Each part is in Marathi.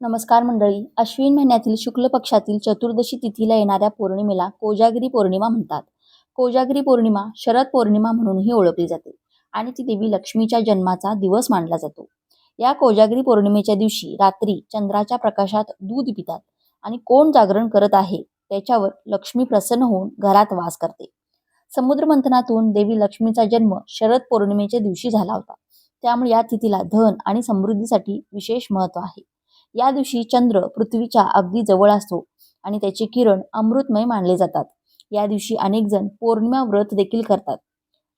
नमस्कार मंडळी. अश्विन महिन्यातील शुक्ल पक्षातील चतुर्दशी तिथीला येणाऱ्या पौर्णिमेला कोजागिरी पौर्णिमा म्हणतात. कोजागिरी पौर्णिमा शरद पौर्णिमा म्हणूनही ओळखली जाते आणि ती देवी लक्ष्मीच्या जन्माचा दिवस मानला जातो. या कोजागिरी पौर्णिमेच्या दिवशी रात्री चंद्राच्या प्रकाशात दूध पितात आणि कोण जागरण करत आहे त्याच्यावर लक्ष्मी प्रसन्न होऊन घरात वास करते. समुद्र मंथनातून देवी लक्ष्मीचा जन्म शरद पौर्णिमेच्या दिवशी झाला होता. त्यामुळे या तिथीला धन आणि समृद्धीसाठी विशेष महत्त्व आहे. या दिवशी चंद्र पृथ्वीच्या अगदी जवळ असतो आणि त्याचे किरण अमृतमय मानले जातात. या दिवशी अनेक जण पौर्णिमा व्रत देखील करतात.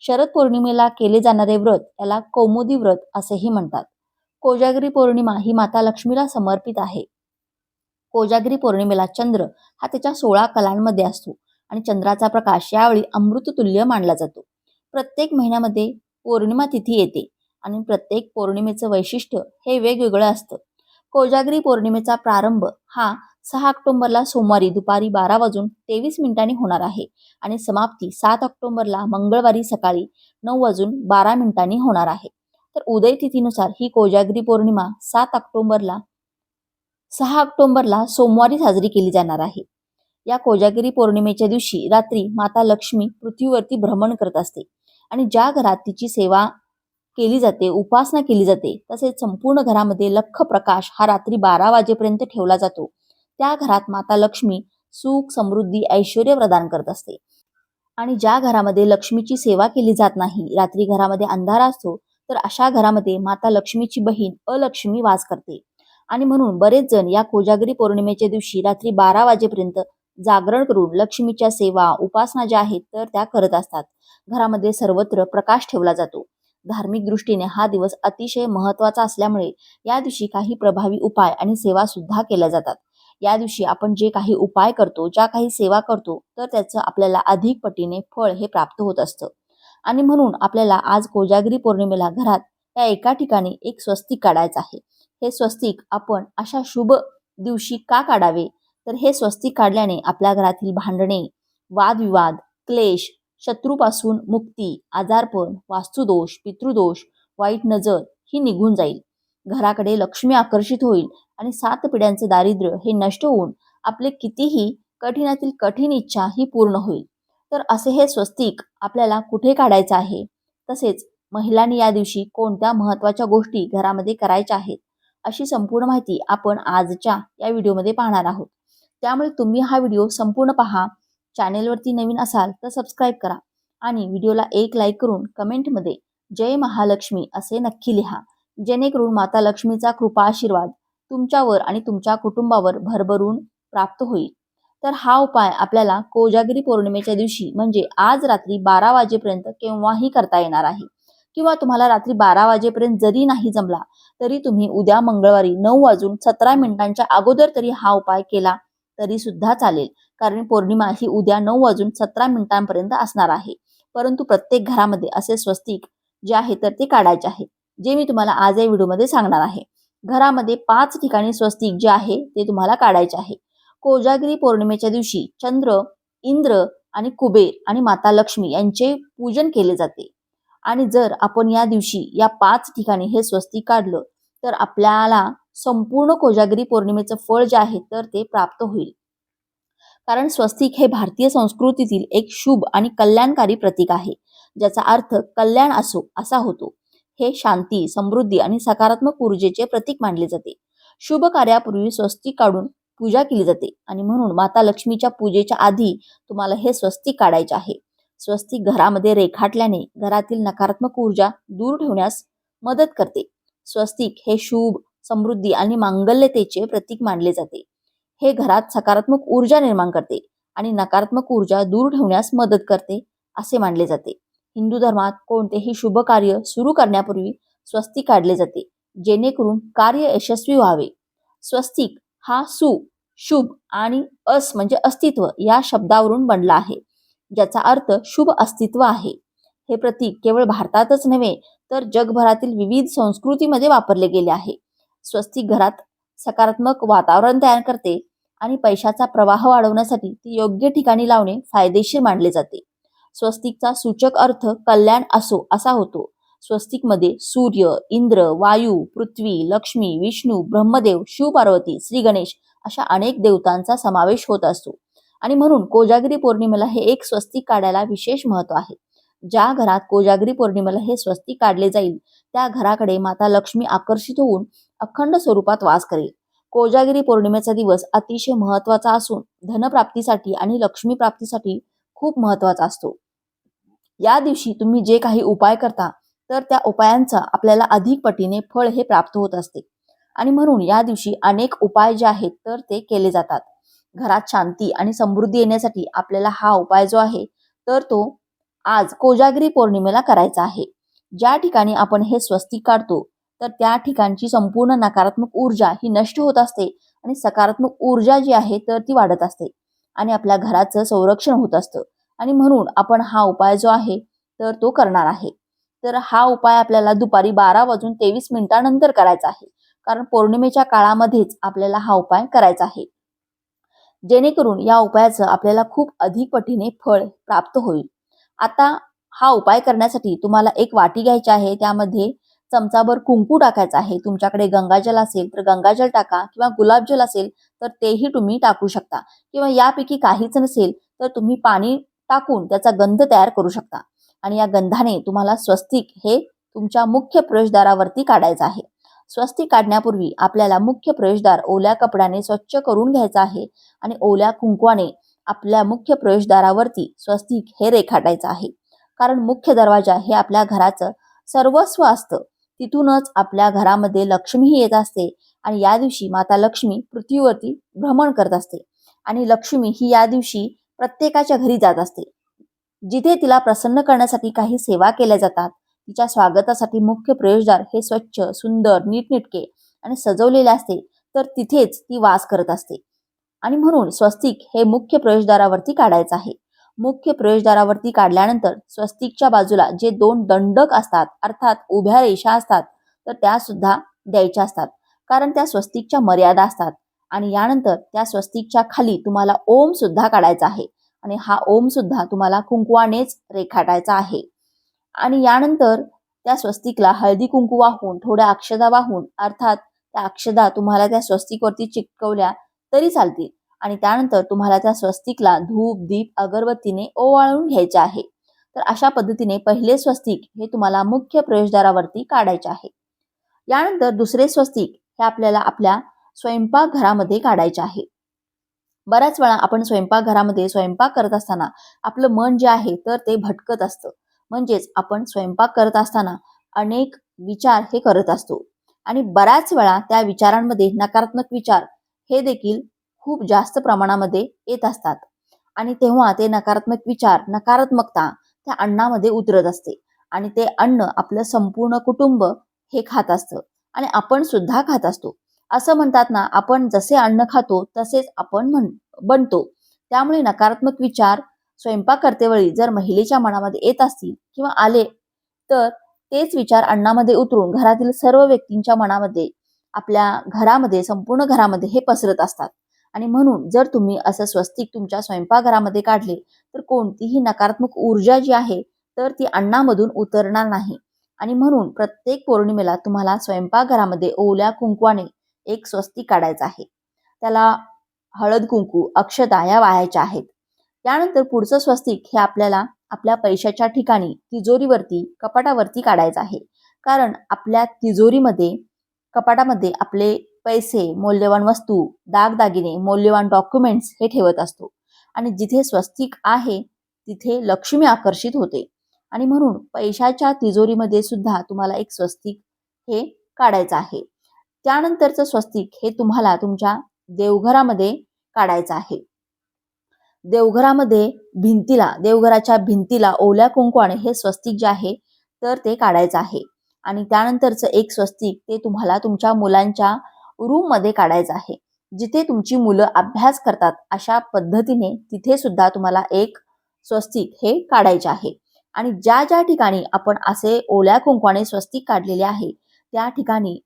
शरद पौर्णिमेला केले जाणारे व्रत याला कौमुदी व्रत असेही म्हणतात. कोजागिरी पौर्णिमा ही माता लक्ष्मीला समर्पित आहे. कोजागिरी पौर्णिमेला चंद्र हा त्याच्या सोळा कलांमध्ये असतो आणि चंद्राचा प्रकाश यावेळी अमृततुल्य मानला जातो. प्रत्येक महिन्यामध्ये पौर्णिमा तिथी येते आणि प्रत्येक पौर्णिमेचं वैशिष्ट्य हे वेगवेगळं असतं. कोजागिरी पौर्णिमेचा प्रारंभ हा सहा ऑक्टोबरला सोमवारी दुपारी बारा वाजून तेवीस मिनिटांनी होणार आहे आणि समाप्ती सात ऑक्टोबरला मंगळवारी सकाळी नऊ वाजून बारा मिनिटांनी होणार आहे. तर उदय तिथीनुसार ही कोजागिरी पौर्णिमा सात ऑक्टोबरला सहा ऑक्टोबरला सोमवारी साजरी केली जाणार आहे. या कोजागिरी पौर्णिमेच्या दिवशी रात्री माता लक्ष्मी पृथ्वीवरती भ्रमण करत असते आणि ज्या घरात तिची सेवा केली जाते उपासना केली जाते. तसेच संपूर्ण घरामध्ये लख प्रकाश हा रात्री बारा वाजेपर्यंत ठेवला जातो. त्या घरात माता लक्ष्मी सुख समृद्धी ऐश्वर प्रदान करत असते. आणि ज्या घरामध्ये लक्ष्मीची सेवा केली जात नाही रात्री घरामध्ये अंधारा असतो तर अशा घरामध्ये माता लक्ष्मीची बहीण अलक्ष्मी वास करते. आणि म्हणून बरेच जण या कोजागिरी पौर्णिमेच्या दिवशी रात्री बारा वाजेपर्यंत जागरण करून लक्ष्मीच्या सेवा उपासना ज्या आहेत तर त्या करत असतात. घरामध्ये सर्वत्र प्रकाश ठेवला जातो. धार्मिक दृष्टीने हा दिवस अतिशय महत्त्वाचा असल्यामुळे या दिवशी काही प्रभावी उपाय आणि सेवा सुद्धा केल्या जातात. या दिवशी आपण जे काही उपाय करतो ज्या काही सेवा करतो तर त्याचं आपल्याला अधिक पटीने फळ हे प्राप्त होत असतं. आणि म्हणून आपल्याला आज कोजागिरी पौर्णिमेला घरात या एका ठिकाणी एक स्वस्तिक काढायचं आहे. हे स्वस्तिक आपण अशा शुभ दिवशी का काढावे? तर हे स्वस्तिक काढल्याने आपल्या घरातील भांडणे वादविवाद क्लेश शत्रूपासून मुक्ती आजारपण वास्तुदोष पितृदोष वाईट नजर ही निघून जाईल. घराकडे लक्ष्मी आकर्षित होईल आणि सात पिढ्यांचे दारिद्र्य हे नष्ट होऊन आपले कितीही कठीणातील कठीण इच्छा ही पूर्ण होईल. तर असे हे स्वस्तिक आपल्याला कुठे काढायचं आहे? तसेच महिलांनी या दिवशी कोणत्या महत्त्वाच्या गोष्टी घरामध्ये करायच्या आहेत? अशी संपूर्ण माहिती आपण आजच्या या व्हिडिओमध्ये पाहणार आहोत. त्यामुळे तुम्ही हा व्हिडिओ संपूर्ण पहा. चॅनेलवरती नवीन असाल तर सबस्क्राईब करा आणि व्हिडिओला एक लाईक करून कमेंटमध्ये जय महालक्ष्मी असे नक्की लिहा. जेणेकरून माता लक्ष्मीचा कृपा आशीर्वाद तुमच्यावर आणि तुमच्या कुटुंबावर भरभरून प्राप्त होईल. तर हा उपाय आपल्याला कोजागिरी पौर्णिमेच्या दिवशी म्हणजे आज रात्री बारा वाजेपर्यंत केव्हाही करता येणार आहे. किंवा तुम्हाला रात्री बारा वाजेपर्यंत जरी नाही जमला तरी तुम्ही उद्या मंगळवारी नऊ वाजून सतरा मिनिटांच्या अगोदर तरी हा उपाय केला तरी सुद्धा चालेल. कारण पौर्णिमा ही उद्या नऊ वाजून सतरा मिनिटांपर्यंत असणार आहे. परंतु प्रत्येक घरामध्ये असे स्वस्तिक जे आहे तर ते काढायचे आहे. जे मी तुम्हाला आज या व्हिडिओमध्ये सांगणार आहे. घरामध्ये पाच ठिकाणी स्वस्तिक जे आहे ते तुम्हाला काढायचे आहे. कोजागिरी पौर्णिमेच्या दिवशी चंद्र इंद्र आणि कुबेर आणि माता लक्ष्मी यांचे पूजन केले जाते. आणि जर आपण या दिवशी या पाच ठिकाणी हे स्वस्तिक काढलं तर आपल्याला संपूर्ण कोजागिरी पौर्णिमेचं फळ जे आहे तर ते प्राप्त होईल. कारण स्वस्तिक हे भारतीय संस्कृतीतील एक शुभ आणि कल्याणकारी प्रतीक आहे ज्याचा अर्थ कल्याण असो असा होतो. हे शांती समृद्धी आणि सकारात्मक ऊर्जेचे प्रतीक मानले जाते. शुभ कार्यापूर्वी स्वस्तिक काढून पूजा केली जाते आणि म्हणून माता लक्ष्मीच्या पूजेच्या आधी तुम्हाला हे स्वस्तिक काढायचे आहे. स्वस्तिक घरामध्ये रेखाटल्याने घरातील नकारात्मक ऊर्जा दूर ठेवण्यास मदत करते. स्वस्तिक हे शुभ समृद्धी आणि मांगल्यतेचे प्रतीक मानले जाते. हे घरात सकारात्मक ऊर्जा निर्माण करते आणि नकारात्मक ऊर्जा दूर ठेवण्यास मदत करते असे मानले जाते. हिंदू धर्मात कोणतेही शुभ कार्य सुरू करण्यापूर्वी स्वस्तिक काढले जाते जेणेकरून कार्य यशस्वी व्हावे. स्वस्तिक हा सु शुभ आणि अस म्हणजे अस्तित्व या शब्दावरून बनला आहे ज्याचा अर्थ शुभ अस्तित्व आहे. हे प्रतीक केवळ भारतातच नव्हे तर जगभरातील विविध संस्कृतीमध्ये वापरले गेले आहे. स्वस्तिक घरात सकारात्मक वातावरण तयार करते आणि पैशाचा प्रवाह वाढवण्यासाठी ती योग्य ठिकाणी लावणे फायदेशीर मानले जाते. स्वस्तिकचा सूचक अर्थ कल्याण असो असा होतो. स्वस्तिकमध्ये सूर्य इंद्र वायू पृथ्वी लक्ष्मी विष्णू ब्रह्मदेव शिवपार्वती श्री गणेश अशा अनेक देवतांचा समावेश होत असतो. आणि म्हणून कोजागिरी पौर्णिमेला हे एक स्वस्तिक काढायला विशेष महत्त्व आहे. ज्या घरात कोजागिरी पौर्णिमेला हे स्वस्तिक काढले जाईल त्या घराकडे माता लक्ष्मी आकर्षित होऊन अखंड स्वरूपात वास करेल. कोजागिरी पौर्णिमेचा दिवस अतिशय महत्त्वाचा असून धनप्राप्तीसाठी आणि लक्ष्मी प्राप्तीसाठी खूप महत्त्वाचा असतो. या दिवशी तुम्ही जे काही उपाय करता तर त्या उपायांचा आपल्याला अधिक पटीने फळ हे प्राप्त होत असते. आणि म्हणून या दिवशी अनेक उपाय जे आहेत तर ते केले जातात. घरात शांती आणि समृद्धी येण्यासाठी आपल्याला हा उपाय जो आहे तर तो आज कोजागिरी पौर्णिमेला करायचा आहे. ज्या ठिकाणी आपण हे स्वस्तिक काढतो तर त्या ठिकाणची संपूर्ण नकारात्मक ऊर्जा ही नष्ट होत असते आणि सकारात्मक ऊर्जा जी आहे तर ती वाढत असते आणि आपल्या घराचं संरक्षण होत असतं. आणि म्हणून आपण हा उपाय जो आहे तर तो करणार आहे. तर हा उपाय आपल्याला दुपारी बारा वाजून तेवीस मिनिटानंतर करायचा आहे. कारण पौर्णिमेच्या काळामध्येच आपल्याला हा उपाय करायचा आहे. जेणेकरून या उपायाचं आपल्याला खूप अधिक पटीने फळ प्राप्त होईल. आता हा उपाय करण्यासाठी तुम्हाला एक वाटी घ्यायची आहे. त्यामध्ये चमचाभर कुंकू टाकायचा आहे. तुमच्याकडे गंगाजल असेल तर गंगाजल टाका किंवा गुलाबजल असेल तर तेही तुम्ही टाकू शकता. किंवा यापैकी काहीच नसेल तर तुम्ही पाणी टाकून त्याचा गंध तयार करू शकता. आणि या गंधाने तुम्हाला स्वस्तिक हे तुमच्या मुख्य प्रवेशद्वारावरती काढायचं आहे. स्वस्तिक काढण्यापूर्वी आपल्याला मुख्य प्रवेशद्वार ओल्या कपड्याने स्वच्छ करून घ्यायचा आहे. आणि ओल्या कुंकवाने आपल्या मुख्य प्रवेशद्वारावरती स्वस्तिक हे रेखाटायचं आहे. कारण मुख्य दरवाजा हे आपल्या घराचं सर्वस्व असतं. तिथूनच आपल्या घरामध्ये लक्ष्मीही येत असते आणि या दिवशी माता लक्ष्मी पृथ्वीवरती भ्रमण करत असते. आणि लक्ष्मी ही या दिवशी प्रत्येकाच्या घरी जात असते. जिथे तिला प्रसन्न करण्यासाठी काही सेवा केल्या जातात तिच्या स्वागतासाठी मुख्य प्रवेशद्वार हे स्वच्छ सुंदर नीटनिटके आणि सजवलेले असते तर तिथेच ती वास करत असते. आणि म्हणून स्वस्तिक हे मुख्य प्रवेशद्वारावरती काढायचं आहे. मुख्य प्रवेशद्वारावरती काढल्यानंतर स्वस्तिकच्या बाजूला जे दोन दंडक असतात अर्थात उभ्या रेषा असतात तर त्या सुद्धा द्यायच्या असतात. कारण त्या स्वस्तिकच्या मर्यादा असतात आणि यानंतर त्या स्वस्तिकच्या खाली तुम्हाला ओम सुद्धा काढायचा आहे आणि हा ओम सुद्धा तुम्हाला कुंकुवानेच रेखाटायचा आहे. आणि यानंतर त्या स्वस्तिकला हळदी कुंकू वाहून थोड्या अक्षदा वाहून अर्थात त्या अक्षदा तुम्हाला त्या स्वस्तिकवरती चिटकवल्या तरी चालतील. आणि त्यानंतर तुम्हाला त्या स्वस्तिकला धूप दीप अगरबत्तीने ओवाळून घ्यायचे आहे. तर अशा पद्धतीने पहिले स्वस्तिक हे तुम्हाला मुख्य प्रवेशद्वारावरती काढायचे आहे. यानंतर दुसरे स्वस्तिक हे आपल्याला आपल्या स्वयंपाकघरामध्ये काढायचे आहे. बऱ्याच वेळा आपण स्वयंपाकघरामध्ये स्वयंपाक करत असताना आपलं मन जे आहे तर ते भटकत असतं. म्हणजेच आपण स्वयंपाक करत असताना अनेक विचार हे करत असतो. आणि बऱ्याच वेळा त्या विचारांमध्ये नकारात्मक विचार हे देखील खूप जास्त प्रमाणामध्ये येत असतात. आणि तेव्हा ते नकारात्मक विचार नकारात्मकता त्या अन्नामध्ये उतरत असते. आणि ते अन्न आपलं संपूर्ण कुटुंब हे खात असतं. आणि आपण सुद्धा खात असतो. असं म्हणतात ना आपण जसे अन्न खातो तसेच आपण म्हण बनतो. त्यामुळे नकारात्मक विचार स्वयंपाक करतेवेळी जर महिलेच्या मनामध्ये येत असतील किंवा आले तर तेच विचार अन्नामध्ये उतरून घरातील सर्व व्यक्तींच्या मनामध्ये आपल्या घरामध्ये संपूर्ण घरामध्ये हे पसरत असतात. आणि म्हणून जर तुम्ही असं स्वस्तिक तुमच्या स्वयंपाकघरामध्ये काढले तर कोणतीही नकारात्मक ऊर्जा जी आहे तर ती अन्नामधून उतरणार नाही. आणि म्हणून प्रत्येक पौर्णिमेला तुम्हाला स्वयंपाकघरामध्ये ओल्या कुंकवाने एक स्वस्तिक काढायचं आहे. त्याला हळद कुंकू अक्षता या वाहायच्या आहेत. त्यानंतर पुढचं स्वस्तिक हे आपल्याला आपल्या पैशाच्या ठिकाणी तिजोरीवरती कपाटावरती काढायचं आहे. कारण आपल्या तिजोरीमध्ये कपाटामध्ये आपले पैसे मौल्यवान वस्तू दागदागिने मौल्यवान डॉक्युमेंट्स हे ठेवत असतो. आणि जिथे स्वस्तिक आहे तिथे लक्ष्मी आकर्षित होते. आणि म्हणून पैशाच्या तिजोरीमध्ये सुद्धा तुम्हाला एक स्वस्तिक हे काढायचं आहे. त्यानंतरचं स्वस्तिक हे तुम्हाला तुमच्या देवघरामध्ये काढायचं आहे. देवघरामध्ये भिंतीला देवघराच्या भिंतीला ओल्या कुंकवाने हे स्वस्तिक जे आहे तर ते काढायचं आहे. आणि त्यानंतरचं एक स्वस्तिक ते तुम्हाला तुमच्या मुलांच्या रूममध्ये काढायचं आहे. जिथे तुमची मुलं अभ्यास करतात अशा पद्धतीने तिथे सुद्धा तुम्हाला एक स्वस्तिक हे काढायचे आहे. आणि ज्या ज्या ठिकाणी आपण असे ओल्या कुंकवाने स्वस्तिक काढलेले आहे त्या ठिकाणी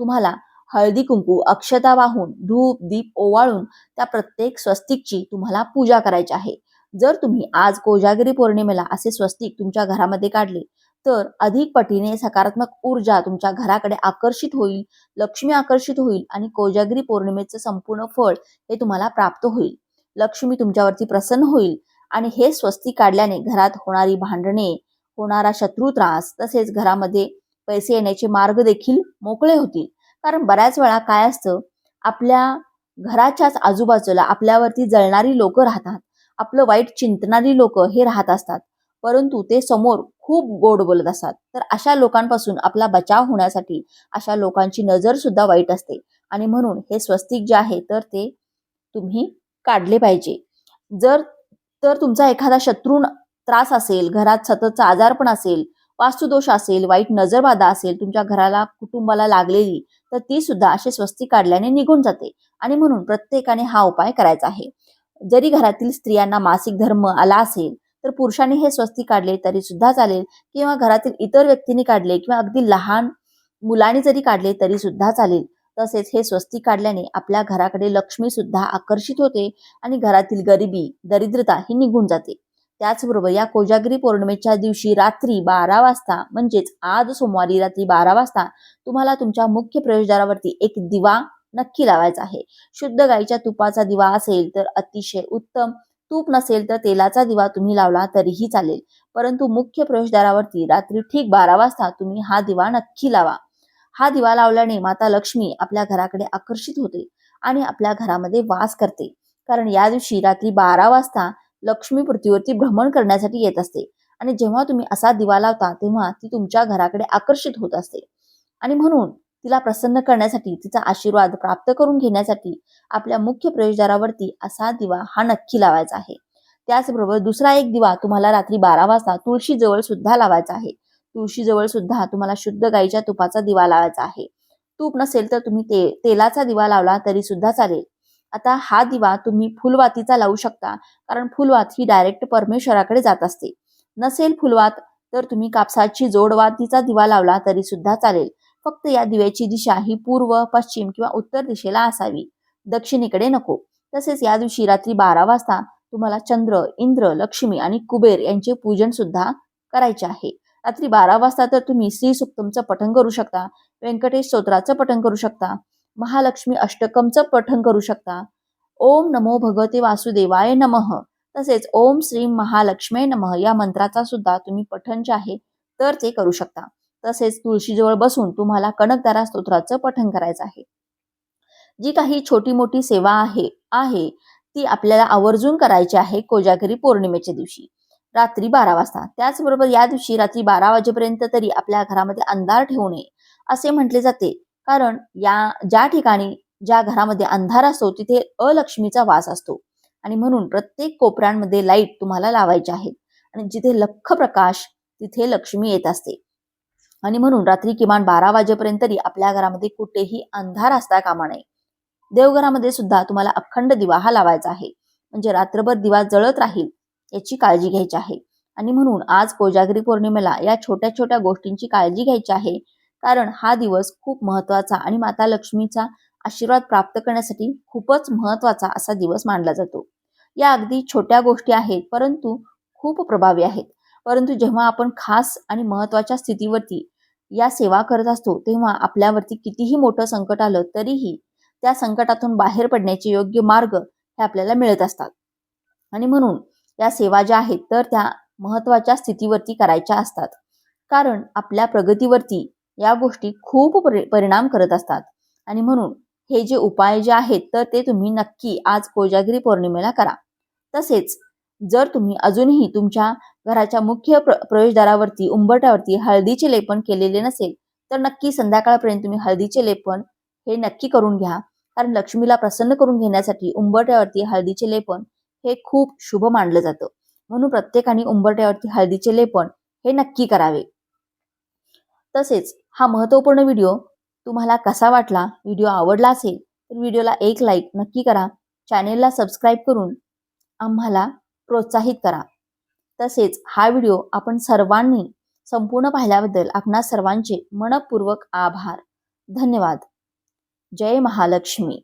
तुम्हाला हळदी कुंकू अक्षता वाहून धूप दीप ओवाळून त्या प्रत्येक स्वस्तिकची तुम्हाला पूजा करायची आहे. जर तुम्ही आज कोजागिरी पौर्णिमेला असे स्वस्तिक तुमच्या घरामध्ये काढले तर अधिक पटीने सकारात्मक ऊर्जा तुमच्या घराकडे आकर्षित होईल लक्ष्मी आकर्षित होईल आणि कोजागिरी पौर्णिमेचं संपूर्ण फळ हे तुम्हाला प्राप्त होईल. लक्ष्मी तुमच्यावरती प्रसन्न होईल आणि हे स्वस्ती काढल्याने घरात होणारी भांडणे होणारा शत्रू त्रास तसेच घरामध्ये पैसे येण्याचे मार्ग देखील मोकळे होतील. कारण बऱ्याच वेळा काय असतं आपल्या घराच्याच आजूबाजूला आपल्यावरती जळणारी लोक राहतात. आपलं वाईट चिंतणारी लोक हे राहत असतात. परंतु ते समोर खूप गोड बोलत असतात. तर अशा लोकांपासून आपला बचाव होण्यासाठी अशा लोकांची नजर सुद्धा वाईट असते. आणि म्हणून हे स्वस्तिक जे आहे तर ते तुम्ही काढले पाहिजे. जर तर तुमचा एखादा शत्रू त्रास असेल घरात सततचा आजारपण असेल वास्तुदोष असेल वाईट नजरबाधा असेल तुमच्या घराला कुटुंबाला लागलेली तर ती सुद्धा असे स्वस्ती काढल्याने निघून जाते. आणि म्हणून प्रत्येकाने हा उपाय करायचा आहे. जरी घरातील स्त्रियांना मासिक धर्म आला असेल तर पुरुषांनी हे स्वस्ती काढले तरी सुद्धा चालेल. किंवा घरातील इतर व्यक्तींनी काढले किंवा अगदी लहान मुलांनी जरी काढले तरी सुद्धा चालेल. तसेच हे स्वस्ती काढल्याने आपल्या घराकडे लक्ष्मी सुद्धा आकर्षित होते आणि घरातील गरिबी दरिद्रता ही निघून जाते. त्याचबरोबर या कोजागिरी पौर्णिमेच्या दिवशी रात्री बारा वाजता म्हणजेच आज सोमवारी रात्री बारा वाजता तुम्हाला तुमच्या मुख्य प्रवेशद्वारावरती एक दिवा नक्की लावायचा आहे. शुद्ध गाईच्या तुपाचा दिवा असेल तर अतिशय उत्तम तूप नसेल तर तेलाचा दिवा तुम्ही लावला तरीही चालेल. परंतु मुख्य प्रवेशद्वारावरती रात्री ठीक बारा वाजता तुम्ही हा दिवा नक्की लावा. हा दिवा लावल्याने माता लक्ष्मी आपल्या घराकडे आकर्षित होते आणि आपल्या घरामध्ये वास करते. कारण या दिवशी रात्री बारा वाजता लक्ष्मी पृथ्वीवरती भ्रमण करण्यासाठी येत असते आणि जेव्हा तुम्ही असा दिवा लावता तेव्हा ती तुमच्या घराकडे आकर्षित होत असते. आणि म्हणून तिला प्रसन्न करण्यासाठी तिचा आशीर्वाद प्राप्त करून घेण्यासाठी आपल्या मुख्य प्रवेशद्वारावरती असा दिवा हा नक्की लावायचा आहे. त्याचबरोबर दुसरा एक दिवा तुम्हाला रात्री बारा वाजता तुळशीजवळ सुद्धा लावायचा आहे. तुळशीजवळ सुद्धा तुम्हाला शुद्ध गाईच्या तुपाचा दिवा लावायचा आहे. तूप नसेल तर तुम्ही ते तेलाचा दिवा लावला तरी सुद्धा चालेल. आता हा दिवा तुम्ही फुलवातीचा लावू शकता कारण फुलवात ही डायरेक्ट परमेश्वराकडे जात असते. नसेल फुलवात तर तुम्ही कापसाची जोडवातीचा दिवा लावला तरी सुद्धा चालेल. फक्त या दिव्याची दिशा ही पूर्व पश्चिम किंवा उत्तर दिशेला असावी. दक्षिणेकडे नको. तसेच या दिवशी रात्री बारा वाजता तुम्हाला चंद्र इंद्र लक्ष्मी आणि कुबेर यांचे पूजन सुद्धा करायचे आहे. रात्री बारा वाजता तर तुम्ही श्री सुक्तमचं पठण करू शकता व्यंकटेश स्तोत्राचं पठण करू शकता महालक्ष्मी अष्टकमचं पठण करू शकता. ओम नमो भगवते वासुदेवाय नमः. तसेच ओम श्री महालक्ष्मी नमः या मंत्राचा सुद्धा तुम्ही पठण जे आहे तर ते करू शकता. तसेच तुळशीजवळ बसून तुम्हाला कनकदारा स्तोत्राचं पठण करायचं आहे. जी काही छोटी मोठी सेवा आहे आहे ती आपल्याला आवर्जून करायची आहे कोजागिरी पौर्णिमेच्या दिवशी. रात्री बारा वाजता. त्याचबरोबर या दिवशी रात्री बारा वाजेपर्यंत तरी आपल्या घरामध्ये अंधार ठेवू नये असे म्हटले जाते. कारण या ज्या ठिकाणी ज्या घरामध्ये अंधार असतो तिथे अलक्ष्मीचा वास असतो. आणि म्हणून प्रत्येक कोपऱ्यांमध्ये लाइट तुम्हाला लावायचे आहेत आणि जिथे लख प्रकाश तिथे लक्ष्मी येत असते. आणि म्हणून रात्री किमान बारा वाजेपर्यंत तरी आपल्या घरामध्ये कुठेही अंधार असता कामा नये. देवघरामध्ये सुद्धा तुम्हाला अखंड दिवा हा लावायचा आहे. म्हणजे रात्रभर दिवा जळत राहील याची काळजी घ्यायची आहे. आणि म्हणून आज कोजागिरी पौर्णिमेला या छोट्या छोट्या गोष्टींची काळजी घ्यायची आहे. कारण हा दिवस खूप महत्त्वाचा आणि माता लक्ष्मीचा आशीर्वाद प्राप्त करण्यासाठी खूपच महत्त्वाचा असा दिवस मानला जातो. या अगदी छोट्या गोष्टी आहेत परंतु खूप प्रभावी आहेत. परंतु जेव्हा आपण खास आणि महत्त्वाच्या स्थितीवरती या सेवा करत असतो तेव्हा आपल्यावरती कितीही मोठं संकट आलं तरीही त्या संकटातून बाहेर पडण्याचे योग्य मार्ग हे आपल्याला मिळत असतात. आणि म्हणून या सेवा ज्या आहेत तर त्या महत्त्वाच्या स्थितीवरती करायच्या असतात. कारण आपल्या प्रगतीवरती या गोष्टी खूप परिणाम करत असतात. आणि म्हणून हे जे उपाय जे आहेत तर ते तुम्ही नक्की आज कोजागिरी पौर्णिमेला करा. तसेच जर तुम्ही अजूनही तुमच्या घराच्या मुख्य प्र प्रवेशद्वारावरती उंबरट्यावरती हळदीचे लेपन केलेले नसेल तर नक्की संध्याकाळपर्यंत तुम्ही हळदीचे लेपन हे नक्की करून घ्या. कारण लक्ष्मीला प्रसन्न करून घेण्यासाठी उंबरट्यावरती हळदीचे लेपन हे खूप शुभ मानलं जातं. म्हणून प्रत्येकाने उंबरट्यावरती हळदीचे लेपन हे नक्की करावे. तसेच हा महत्त्वपूर्ण व्हिडिओ तुम्हाला कसा वाटला व्हिडिओ आवडला असेल तर व्हिडिओला एक लाईक नक्की करा. चॅनेलला सबस्क्राईब करून आम्हाला प्रोत्साहित करा. तसेच हा व्हिडिओ आपण सर्वांनी संपूर्ण पाहिल्याबद्दल आपणा सर्वांचे मनपूर्वक आभार. धन्यवाद. जय महालक्ष्मी.